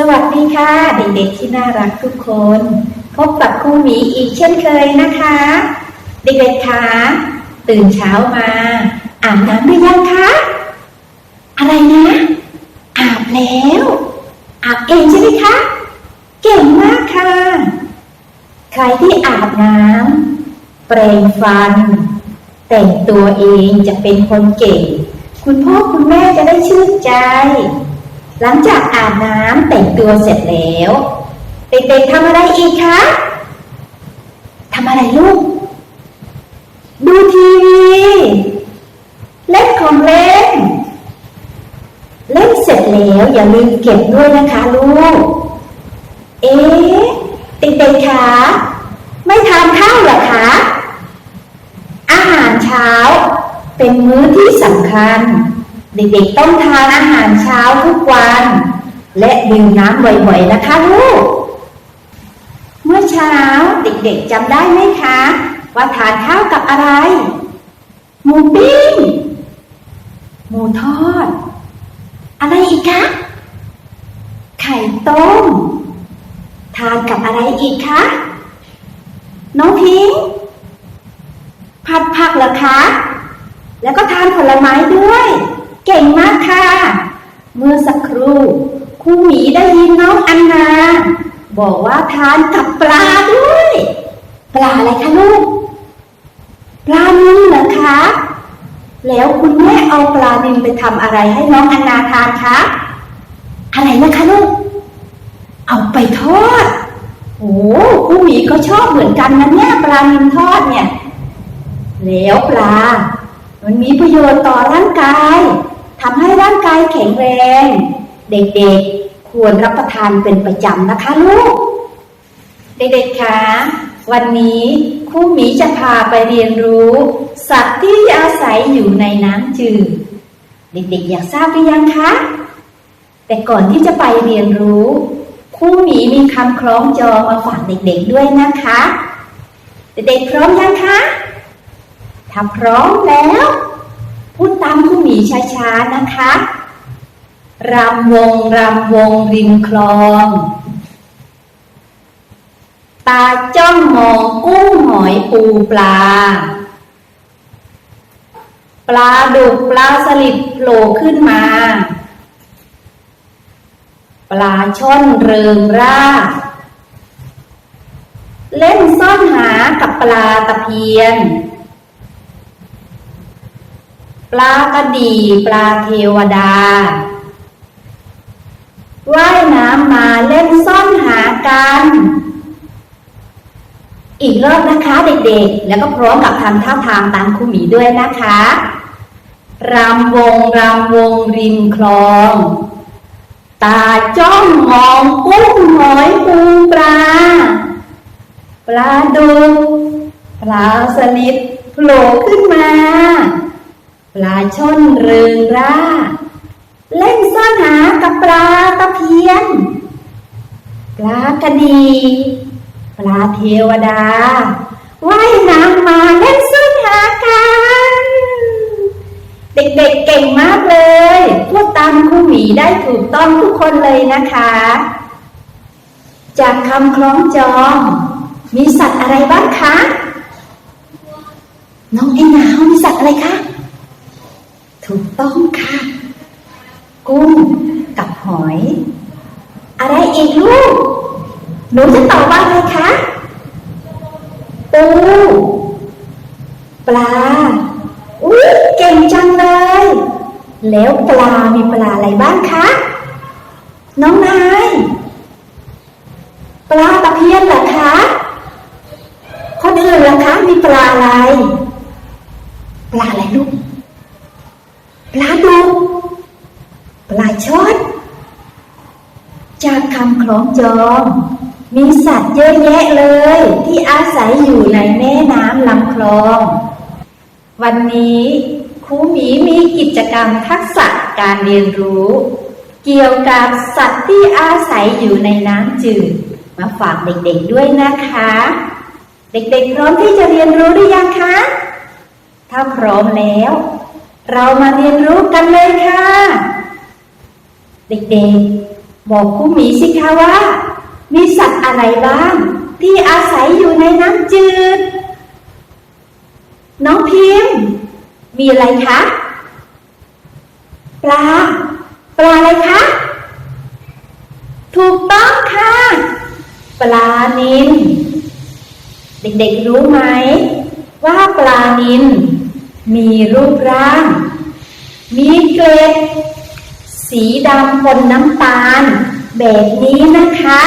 สวัสดีค่ะเด็กๆที่น่ารักทุกคน พบกับครูหมีอีกเช่นเคยนะคะ เด็กๆคะตื่นเช้ามาอาบน้ำหรือยังคะอะไรนะอาบแล้วอาบเองใช่ไหมคะเก่งมากค่ะ ใครที่อาบน้ำแปรงฟัน แต่งตัวเองจะเป็นคนเก่ง คุณพ่อคุณแม่จะได้ชื่นใจ หลังจากอาบน้ำแต่งตัวเสร็จแล้ว เด็กๆทำอะไรอีกคะทำอะไรลูก ดูทีวี เล่นของเล่น เล่นเสร็จแล้วอย่าลืมเก็บด้วยนะคะลูก เอ๊ะเด็กๆคะไม่ทานข้าวเหรอคะ อาหารเช้าเป็นมื้อที่สำคัญ เด็กๆต้องทานอาหารเช้าทุกวัน และดื่มน้ำบ่อยๆนะคะลูก เมื่อเช้าเด็กๆจำได้ไหมคะ ว่าทานข้าวกับอะไร หมูปิ้ง หมูทอด อะไรอีกคะ ไข่ต้ม ทานกับอะไรอีกคะ น้องพิงผัดผักเหรอคะ แล้วก็ทานผลไม้ด้วย เก่งมากค่ะ เมื่อสักครู่ครูหมีได้ยินน้องอันนา บอกว่าทานกับปลาด้วย ปลาอะไรคะลูก ปลานิลเหรอคะ แล้วคุณแม่เอาปลานิลไปทำอะไรให้น้องอันนาทานคะอะไรนะคะลูก เอาไปทอด โอ้ครูหมีก็ชอบเหมือนกันนะเนี่ยปลานิลทอดเนี่ย แล้วปลา มันมีประโยชน์ต่อร่างกาย ทำให้ร่างกายแข็งแรง เด็กๆ ควรรับประทานเป็นประจำนะคะลูก เด็กๆคะวันนี้ครูหมีจะพาไปเรียนรู้ สัตว์ที่อาศัยอยู่ในน้ำจืด เด็กๆ อยากทราบหรือยังคะ แต่ก่อนที่จะไปเรียนรู้ครูหมีมีคำคล้องจองมาฝากเด็กๆด้วยนะคะ เด็กๆพร้อมยังคะถ้าพร้อมแล้ว พูดตามครูหมีช้าๆนะคะรำวงรำวงริมคลอง ตาจ้องมองกุ้งหอยปูปลา ปลาดุกปลาสลิดโผล่ขึ้นมา ปลาช่อนเริงร่า เล่นซ่อนหากับปลาตะเพียน ปลากระดีปลาเทวดา ว่ายน้ำมาเล่นซ่อนหากัน อีกรอบนะคะเด็กๆ แล้วก็พร้อมกับทำท่าทางตามครูหมีด้วยนะคะรำวงรำวงริมคลอง ตาจ้องมองกุ้งหอยปูปลา ปลาดุกปลาสลิดโผล่ขึ้นมา ปลาช่อนเริงร่า เล่นซ่อนหากับปลาตะเพียน ปลากระดี ปลาเทวดาว่ายน้ำมาเล่นซ่อนหากัน เด็กๆเก่งมากเลยพูดตามครูหมีได้ถูกต้องทุกคนเลยนะคะ จากคำคล้องจอง มีสัตว์อะไรบ้างคะ น้องไอ้หนาวมีสัตว์อะไรคะ ถูกต้องค่ะ กุ้งกับหอย อะไรอีกลูก หนูจะตอบว่าอะไรคะปูปลา อุ้ยเก่งจังเลย แล้วปลา มีปลาอะไรบ้างคะ น้องนาย ปลาตะเพียนเหรอคะ คนอื่นล่ะคะ มีปลาอะไร ปลาอะไรลูก ปลาดุกปลาช่อนจากคำคล้องจอง มีสัตว์เยอะแยะเลย ที่อาศัยอยู่ในแม่น้ำลำคลอง วันนี้ครูหมีมีกิจกรรมทักษะการเรียนรู้ เกี่ยวกับสัตว์ที่อาศัยอยู่ในน้ำจืดมาฝากเด็กๆด้วยนะคะ เด็กๆพร้อมที่จะเรียนรู้หรือยังคะ ถ้าพร้อมแล้ว เรามาเรียนรู้กันเลยค่ะ เด็กๆ บอกครูหมีสิคะว่า มีสัตว์อะไรบ้าง ที่อาศัยอยู่ในน้ำจืด น้องพิมพ์ มีอะไรคะ ปลา ปลาอะไรคะ ถูกต้องค่ะ ปลานิลเด็กๆรู้ไหม ว่าปลานิล มีรูปร่าง มีเกล็ด สีดำปนน้ำตาล แบบนี้นะคะ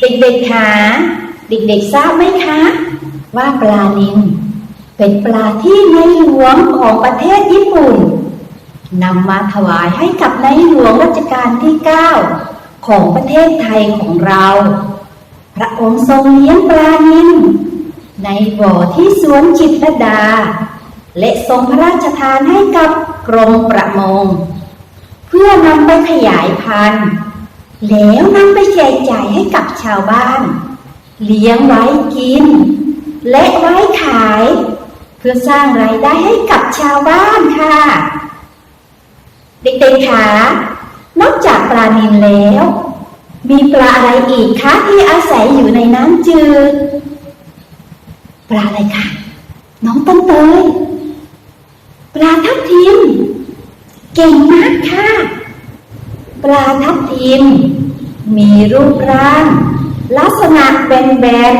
เด็กๆคะเด็กๆทราบไหมคะ ว่าปลานิลเป็นปลาที่ในหลวงของประเทศญี่ปุ่นนำมาถวายให้กับในหลวงรัชกาลที่ 9 ของประเทศไทยของเรา พระองค์ทรงเลี้ยงปลานิล ในบ่อที่สวนจิตรดา และทรงพระราชทานให้กับกรมประมง เพื่อนำไปขยายพันธุ์ แล้วนำไปแจกจ่ายให้กับชาวบ้าน เลี้ยงไว้กิน และไว้ขาย เพื่อสร้างรายได้ให้กับชาวบ้านค่ะ เด็กๆคะนอกจากปลานิลแล้ว มีปลาอะไรอีกคะที่อาศัยอยู่ในน้ำจืด ปลาอะไรคะน้องต้นเตยปลาทับทิม เก่งมากค่ะ ปลาทับทิม มีรูปร่าง ลักษณะแบน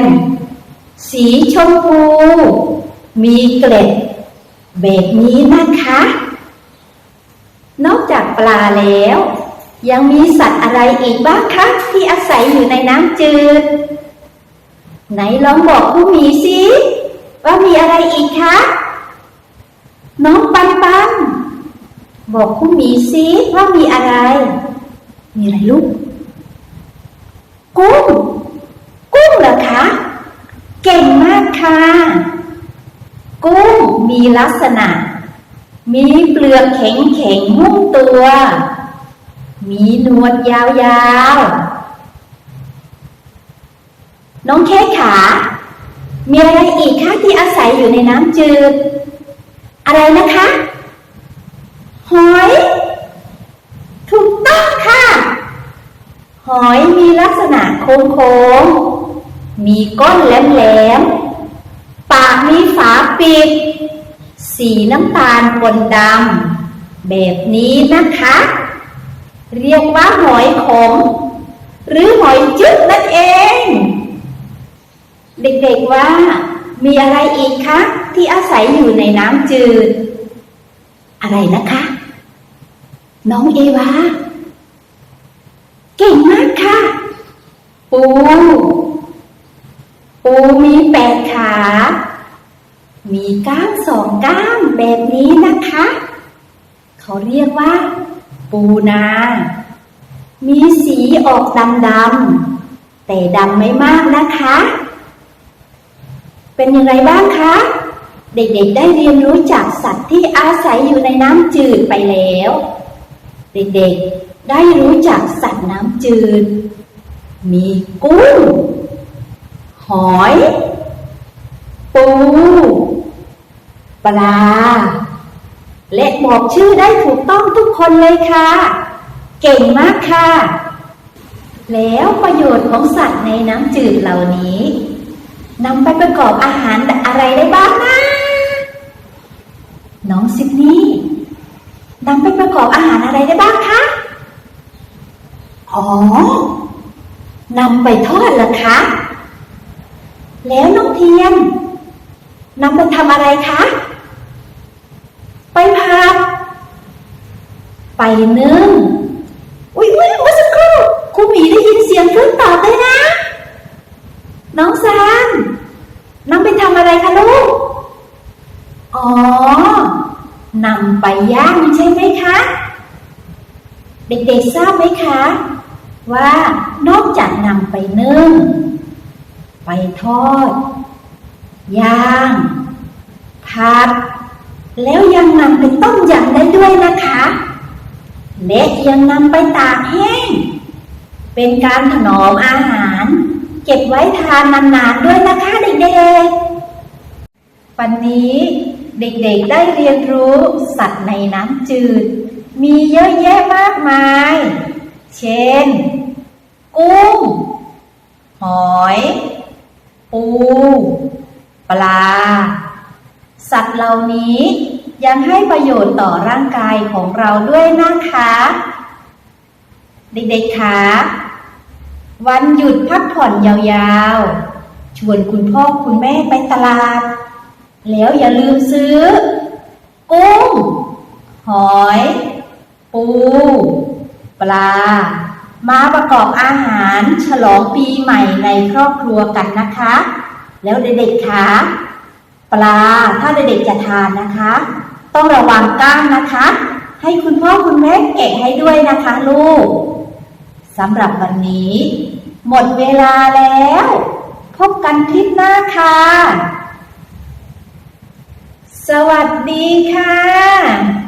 ๆ สีชมพู มีเกล็ดแบบนี้นะคะ นอกจากปลาแล้ว ยังมีสัตว์อะไรอีกบ้างคะที่อาศัยอยู่ในน้ำจืด ไหนลองบอกผู้หมีสิว่ามีอะไรอีกคะน้องปันปันบอกผู้หมีสิว่ามีอะไร มีอะไรลูกกุ้งกุ้งเหรอคะเก่งมากค่ะกุ้งมีลักษณะ มีเปลือกแข็งแข็งหุ้มตัว มีหนวดยาวๆ น้องเค้กขา มีอะไรอีกคะที่อาศัยอยู่ในน้ำจืด อะไรนะคะ หอย ถูกต้องค่ะ หอยมีลักษณะโค้งๆ มีก้นแหลมๆ ปากมีฝาปิด สีน้ำตาลปนดำ แบบนี้นะคะ เรียกว่าหอยขม หรือหอยจุ๊บนั่นเอง เด็กๆว่า มีอะไรอีกคะ ที่อาศัยอยู่ในน้ำจืด อะไรนะคะ น้องเอวาเก่งมากค่ะ ปูปูมีแปดขา มีก้ามสองก้ามแบบนี้นะคะ เขาเรียกว่า ปูนา มีสีออกดำดำๆแต่ดำไม่มากนะคะ เป็นยังไงบ้างคะ เด็กๆได้เรียนรู้จากสัตว์ที่อาศัยอยู่ในน้ำจืดไปแล้ว เด็กๆได้รู้จักสัตว์น้ำจืด มีกุ้ง หอย ปู ปลา และบอกชื่อได้ถูกต้องทุกคนเลยค่ะ เก่งมากค่ะ แล้วประโยชน์ของสัตว์ในน้ำจืดเหล่านี้ นำไปประกอบอาหารอะไรได้บ้างนะ น้องซิดนี่นำไปประกอบอาหารอะไรได้บ้างคะ อ๋อนำไปทอดเหรอคะ แล้วน้องเทียนนำไปทำอะไรคะ ไปผัด ไปนึ่ง อุ้ยอุ้ยเมื่อสักครู่ครูหมีได้ยินเสียงเครื่องตอบเลยนะ น้องซานนำไปทำอะไรคะลูก อ๋อ นำไปย่างใช่ไหมคะ เด็กๆทราบไหมคะ ว่านอกจากนำไปนึ่ง ไปทอด ย่างผัดแล้วยังนำไปต้มยำได้ด้วยนะคะ และยังนำไปตากแห้ง เป็นการถนอมอาหาร เก็บไว้ทานนานๆด้วยนะคะเด็กๆวันนี้ เด็กๆได้เรียนรู้สัตว์ในน้ำจืด มีเยอะแยะมากมาย เช่น กุ้ง หอย ปู ปลา สัตว์เหล่านี้ยังให้ประโยชน์ต่อร่างกายของเราด้วยนะคะ เด็กๆคะวันหยุดพักผ่อนยาวๆ ชวนคุณพ่อคุณแม่ไปตลาด แล้วอย่าลืมซื้อ กุ้ง หอย ปู ปลา มาประกอบอาหารฉลองปีใหม่ในครอบครัวกันนะคะ แล้วเด็กๆคะปลาถ้าเด็กๆจะทานนะคะ ต้องระวังก้างนะคะ ให้คุณพ่อคุณแม่แกะให้ด้วยนะคะลูกสำหรับวันนี้ หมดเวลาแล้ว พบกันคลิปหน้าค่ะ สวัสดีค่ะ